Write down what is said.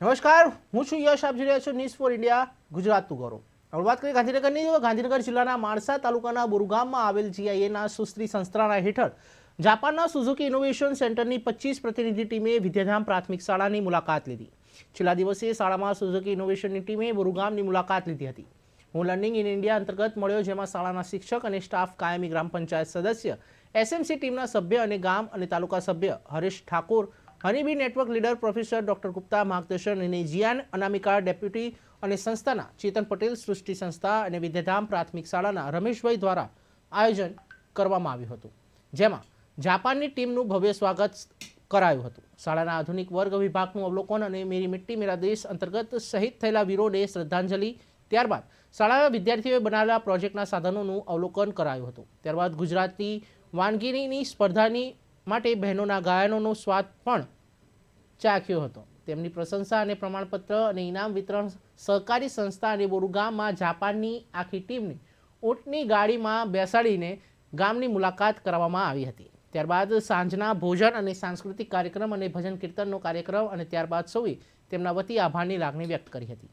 નમસ્કાર, હું છું યશ, આપ જોઈ રહ્યા છો ન્યૂઝ ફોર ઇન્ડિયા ગુજરાતનું ગૌરવ હવે વાત કરીએ ગાંધીનગરની ગાંધીનગર જિલ્લાના માણસા તાલુકાના બોરગામમાં આવેલ જીઆઈએના સુશ્રી સંસ્થાના હેઠળ જાપાનના સુઝુકી ઇનોવેશન સેન્ટરની પચીસ પ્રતિનિધિ ટીમે વિદ્યાધામ પ્રાથમિક શાળાની મુલાકાત લીધી. છેલ્લા દિવસે શાળામાં સુઝુકી ઇનોવેશનની ટીમે બોરુગામની મુલાકાત લીધી હતી. હું લર્નિંગ ઇન ઇન્ડિયા અંતર્ગત મળ્યો, જેમાં શાળાના શિક્ષક અને સ્ટાફ કાયમી ગ્રામ પંચાયત સદસ્ય એસએમસી ટીમના સભ્ય અને ગામ અને તાલુકા સભ્ય Haresh Thakor honeybee network leader professor doctor Gupta, માર્ગદર્શન અને જીયાન અનામિકા, ડેપ્યુટી અને સંસ્થાના ચેતન પટેલ, સૃષ્ટિ સંસ્થા અને વિદ્યાધામ પ્રાથમિક શાળાના રમેશભાઈ દ્વારા આયોજન કરવામાં આવ્યું હતું. જેમાં જાપાનની ટીમનું ભવ્ય સ્વાગત કરાયું હતું. શાળાના આધુનિક વર્ગ વિભાગનું અવલોકન અને મેરી મિટ્ટી મેરા દેશ અંતર્ગત શહીદ થયેલા વીરોને શ્રદ્ધાંજલિ. ત્યારબાદ શાળાના વિદ્યાર્થીઓએ બનાવેલા પ્રોજેક્ટના સાધનોનું અવલોકન કરાયું હતું. ત્યારબાદ ગુજરાતી વાનગીની સ્પર્ધાની માટે બહેનોના ગાયનોનો સ્વાદ પણ ચાખ્યો હતો. તેમની પ્રશંસા અને પ્રમાણપત્ર અને ઇનામ વિતરણ સહકારી સંસ્થા અને બોરુગામમાં જાપાનની આખી ટીમની ઊંટની ગાડીમાં બેસાડીને ગામની મુલાકાત કરવામાં આવી હતી. ત્યારબાદ સાંજના ભોજન અને સાંસ્કૃતિક કાર્યક્રમ અને ભજન કીર્તનનો કાર્યક્રમ અને ત્યારબાદ સૌએ તેમના વતી આભારની લાગણી વ્યક્ત કરી હતી.